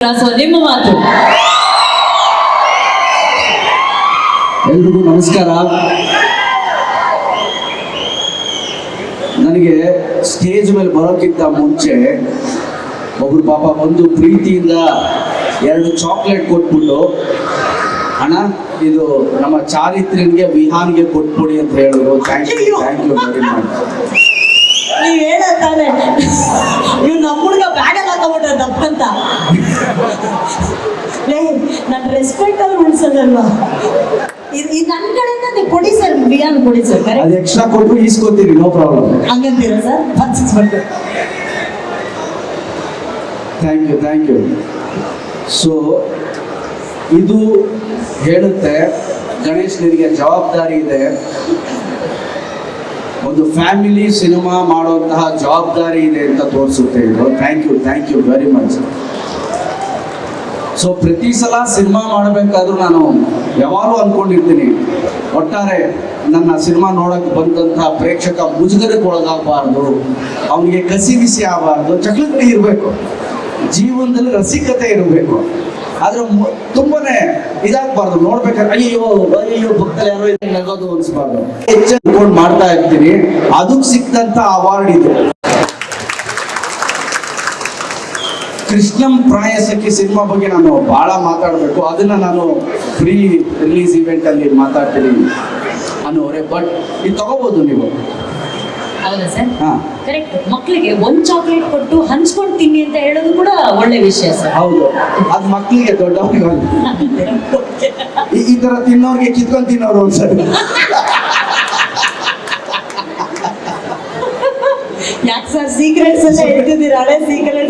ನಿಮ್ಮ ಮಾತು. ಎಲ್ರಿಗೂ ನಮಸ್ಕಾರ. ನನಗೆ ಸ್ಟೇಜ್ ಮೇಲೆ ಬರೋಕ್ಕಿಂತ ಮುಂಚೆ ಒಬ್ರು ಪಾಪ ಬಂದು ಪ್ರೀತಿಯಿಂದ ಎರಡು ಚಾಕ್ಲೇಟ್ ಕೊಟ್ಬಿಟ್ಟು ಅಣ್ಣ ಇದು ನಮ್ಮ ಚಾರಿತ್ರ್ಯನಿಗೆ ವಿಹಾನ್ಗೆ ಕೊಟ್ಬಿಡಿ ಅಂತ ಹೇಳಿದ್ರು. Thank you thank you very much ನೀವು ಹೇಳತ್ತಾನೆ ನಮ್ಮ ಹುಡುಗ ಬ್ಯಾಗಲ್ ಹಾಕೊಂಡ್ಬಿಟ್ಟ ದಪ್ಪಂತ ಲೇ ನನ್ನ ರೆಸ್ಪೆಕ್ಟ್ ಅವ್ರು ಉಳಿಸೋದಲ್ವಾ ಇದು ನನ್ನ ಕಡೆಯಿಂದ ನೀವು ಕೊಡಿ ಸರ್ ಬಿಯಾನ್ ಕೊಡಿ ಸರ್ ಕರೆಕ್ಟ್ ಅದು ಎಕ್ಸ್ಟ್ರಾ ಕೊಟ್ಟು ಈಸ್ಕೊತೀವಿ no problem ಹಂಗಂತೀರಾ sir? Thank you thank you so ಇದು ಹೇಳುತ್ತೆ ಗಣೇಶ್ ನಿನಗೆ ಜವಾಬ್ದಾರಿ ಇದೆ. ಒಂದು ಫ್ಯಾಮಿಲಿ ಸಿನಿಮಾ ಮಾಡುವಂತಹ ಜವಾಬ್ದಾರಿ ಇದೆ ಅಂತ ತೋರಿಸುತ್ತೆ. ಇದು thank you thank you very much so ಪ್ರತಿ ಸಲ ಸಿನಿಮಾ ಮಾಡಬೇಕಾದ್ರೂ ನಾನು ಯಾವಾಗಲೂ ಅಂದ್ಕೊಂಡಿರ್ತೀನಿ ಒಟ್ಟಾರೆ ನನ್ನ ಸಿನಿಮಾ ನೋಡಕ್ಕೆ ಬಂದಂತಹ ಪ್ರೇಕ್ಷಕ ಮುಜುಗರಕ್ಕೆ ಒಳಗಾಗಬಾರ್ದು. ಅವನಿಗೆ ಕಸಿ ಬಿಸಿ ಆಗಬಾರ್ದು. ಚಕಲಕ್ಕೆ ಇರಬೇಕು. ಜೀವನದಲ್ಲಿ ರಸಿಕತೆ ಇರಬೇಕು. ಆದ್ರೆ ತುಂಬಾನೇ ಇದಾಗಬಾರ್ದು. ನೋಡ್ಬೇಕಾದ್ರೆ ಅಯ್ಯೋ ಅಯ್ಯೋ ಭಕ್ತರು ಯಾರೋ ನಗೋದು ಅನ್ಸ್ಬಾರ್ದು. ಹೆಚ್ಚು ಮಾಡ್ತಾ ಇರ್ತೀನಿ. ಅದಕ್ಕೆ ಸಿಕ್ಕಂತ ಅವಾರ್ಡ್ ಇದು. ಕೃಷ್ಣಂ ಪ್ರಾಯಸಕ್ಕೆ ಸಿನಿಮಾ ಬಗ್ಗೆ ನಾನು ಬಹಳ ಮಾತಾಡಬೇಕು. ಅದನ್ನ ನಾನು ಫ್ರೀ ರಿಲೀಸ್ ಇವೆಂಟ್ ಅಲ್ಲಿ ಮಾತಾಡ್ತೀನಿ ಅನ್ನೋರೆ ಬಟ್ ಇದು ತಗೋಬಹುದು ನೀವು. ಹೌದಾ ಸರ್? ಕರೆಕ್ಟ್ ಮಕ್ಕಳಿಗೆ ಒಂದ್ ಚಾಕ್ಲೇಟ್ ಕೊಟ್ಟು ಹಂಚ್ಕೊಂಡು ತಿನ್ನಿ ಅಂತ ಹೇಳೋದು ಕೂಡ ಒಳ್ಳೆ ವಿಷಯ ಸರ್. ಹೌದು. ಅದು ಮಕ್ಕಳಿಗೆ ದೊಡ್ಡವರಿಗೆ. ಈ- ತರ ತಿನ್ನೋರ್ಗೆ ಕಿತ್ಕೊಂಡ್ ತಿನ್ನೋರು ಒಂದ್ಸರಿ ಯಾಕೆ ಸರ್ ಸೀಕ್ರೆಟ್ಸ್ ಎಲ್ಲ ಹೇಳ್ತಿದ್ದೀರಾ? ಹಳೆ ಸೀಕ್ರೆಟ್ಸ್ ಎಲ್ಲ